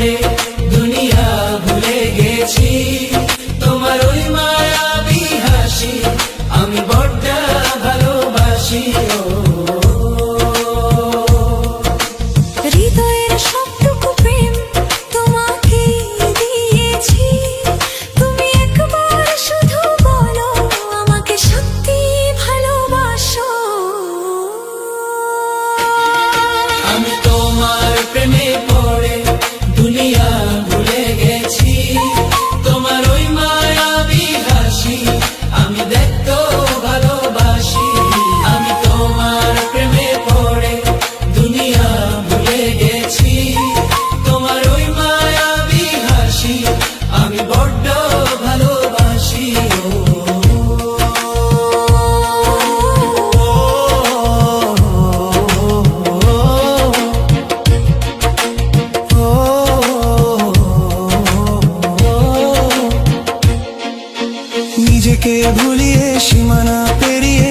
party. ভুলিয়ে সীমানা পেরিয়ে